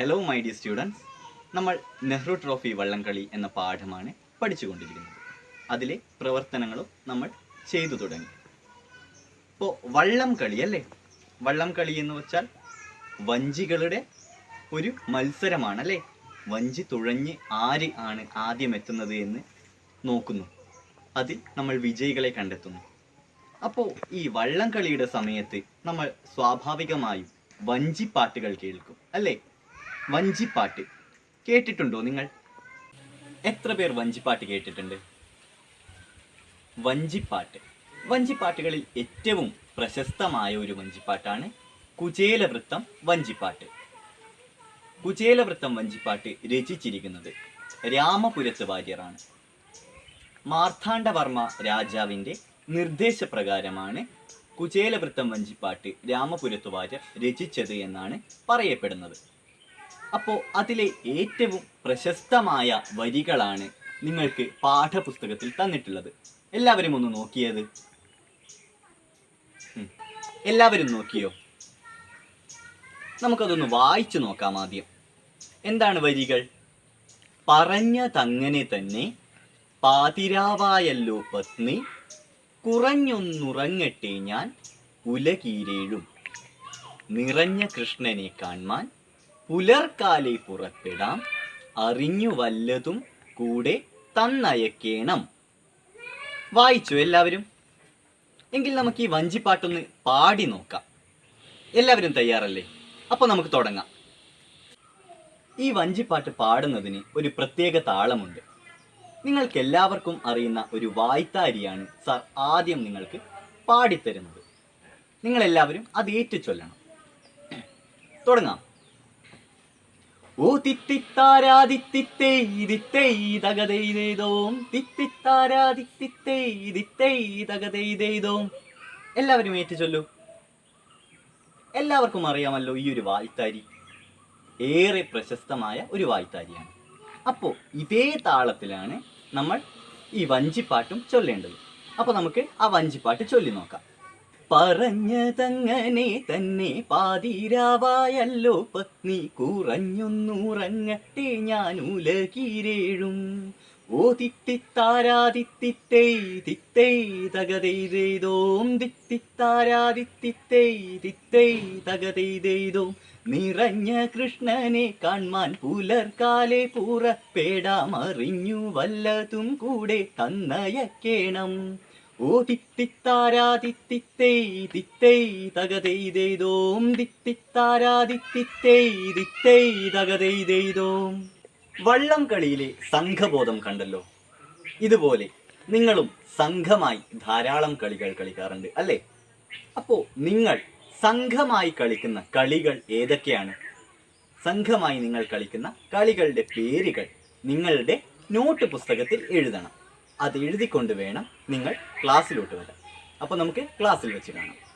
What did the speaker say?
Hello my dear students നമ്മൾ Nehru trophy വള്ളംകളി എന്ന പാഠമാണ് പഠിച്ചുകൊണ്ടിരിക്കുന്നത്. അതിലെ പ്രവർത്തനങ്ങളും നമ്മൾ ചെയ്തു തുടങ്ങി. ഇപ്പോൾ വള്ളം കളി അല്ലേ? വള്ളം കളി എന്ന് വെച്ചാൽ വഞ്ചികളുടെ ഒരു മത്സരമാണ് അല്ലേ വഞ്ചി തുഴഞ്ഞ് ആര് ആണ് ആദ്യം എത്തുന്നത് എന്ന് നോക്കുന്നു. അതിൽ നമ്മൾ വിജയികളെ കണ്ടെത്തുന്നു. അപ്പോൾ ഈ വള്ളം കളിയുടെ സമയത്ത് നമ്മൾ സ്വാഭാവികമായും വഞ്ചിപ്പാട്ടുകൾ കേൾക്കും അല്ലേ? വഞ്ചിപ്പാട്ട്. കേട്ടിട്ടുണ്ടോ നിങ്ങൾ? എത്ര പേർ വഞ്ചിപ്പാട്ട് കേട്ടിട്ടുണ്ട്? വഞ്ചിപ്പാട്ട്. വഞ്ചിപ്പാട്ടുകളിൽ ഏറ്റവും പ്രശസ്തമായ ഒരു വഞ്ചിപ്പാട്ടാണ് കുചേലവൃത്തം വഞ്ചിപ്പാട്ട്. കുചേലവൃത്തം വഞ്ചിപ്പാട്ട് രചിച്ചിരിക്കുന്നത് രാമപുരത്ത് വാര്യറാണ് മാർത്താണ്ഡവർമ്മ രാജാവിന്റെ നിർദ്ദേശപ്രകാരമാണ് കുചേലവൃത്തം വഞ്ചിപ്പാട്ട് രാമപുരത്ത് വാര്യർ രചിച്ചത് എന്നാണ് പറയപ്പെടുന്നത്. അപ്പോൾ അതിലെ ഏറ്റവും പ്രശസ്തമായ വരികളാണ് നിങ്ങൾക്ക് പാഠപുസ്തകത്തിൽ തന്നിട്ടുള്ളത്. എല്ലാവരും ഒന്ന് നോക്കിയത്. എല്ലാവരും നോക്കിയോ? നമുക്കതൊന്ന് വായിച്ചു നോക്കാം ആദ്യം. എന്താണ് വരികൾ? പറഞ്ഞതങ്ങനെ തന്നെ പാതിരാവായല്ലോ പത്നി കുറഞ്ഞൊന്നുറങ്ങട്ടെ ഞാൻ ഉലകീരേഴും. നിറഞ്ഞ കൃഷ്ണനെ കാൺമാൻ പുലർക്കാലെ പുറപ്പെടാം അറിഞ്ഞു വല്ലതും കൂടെ തന്നയക്കേണം. വായിച്ചു എല്ലാവരും? എങ്കിൽ നമുക്ക് ഈ വഞ്ചിപ്പാട്ടൊന്ന് പാടി നോക്കാം. എല്ലാവരും തയ്യാറല്ലേ? അപ്പോൾ നമുക്ക് തുടങ്ങാം. ഈ വഞ്ചിപ്പാട്ട് പാടുന്നതിന് ഒരു പ്രത്യേക താളമുണ്ട്. നിങ്ങൾക്ക് എല്ലാവർക്കും അറിയുന്ന ഒരു വായ്ത്താരിയാണ് സർ ആദ്യം നിങ്ങൾക്ക് പാടിത്തരുന്നത്. നിങ്ങളെല്ലാവരും അത് ഏറ്റു ചൊല്ലണം തുടങ്ങാം. ഓ തിത്തിത്താരാതിത്തിത്തേ ഇതിത്തേ തകതൈതേതോം തിത്തിത്താരാതിത്തിത്തേ ഇതിത്തേ എല്ലാവരും ഏറ്റു ചൊല്ലൂ. എല്ലാവർക്കും അറിയാമല്ലോ ഈ ഒരു വായ്ത്താരി. ഏറെ പ്രശസ്തമായ ഒരു വായ്ത്താരിയാണ്. അപ്പോൾ ഇതേ താളത്തിലാണ് നമ്മൾ ഈ വഞ്ചിപ്പാട്ടും ചൊല്ലേണ്ടത്. അപ്പോൾ നമുക്ക് ആ വഞ്ചിപ്പാട്ട് ചൊല്ലി നോക്കാം പറഞ്ഞതങ്ങനെ തന്നെ പാതിരാവായല്ലോ പത്നി കുറഞ്ഞൊന്നുറങ്ങട്ടെ ഞാൻ ഉലകീരേഴും. ഓ തിത്തിത്താരാതിത്തിത്തേ തിത്തേ തകതെയ്തോം തിത്തിത്താരാതിത്തിത്തേ തിത്തേ തകതെയ്തോം നിറഞ്ഞ കൃഷ്ണനെ കാൺമാൻ പുലർക്കാലെ പുറപ്പെടാം അറിഞ്ഞു വല്ലതും കൂടെ തന്നയക്കേണം. ഓ തിത്തിത്താരാതിത്തിത്തേ തിത്തേ തകതെയ്തോം തിത്തിത്താരാതിത്തിത്തേ തിത്തേ തകതെയ്തോം വള്ളം കളിയിലെ സംഘബോധം കണ്ടല്ലോ. ഇതുപോലെ നിങ്ങളും സംഘമായി ധാരാളം കളികൾ കളിക്കാറുണ്ട് അല്ലേ? അപ്പോ നിങ്ങൾ സംഘമായി കളിക്കുന്ന കളികൾ ഏതൊക്കെയാണ്? സംഘമായി നിങ്ങൾ കളിക്കുന്ന കളികളുടെ പേരുകൾ നിങ്ങളുടെ നോട്ട് പുസ്തകത്തിൽ എഴുതണം. അത് എഴുതിക്കൊണ്ട് വേണം നിങ്ങൾ ക്ലാസ്സിലോട്ട് വരാൻ. അപ്പോൾ നമുക്ക് ക്ലാസ്സിൽ വെച്ച് കാണാം.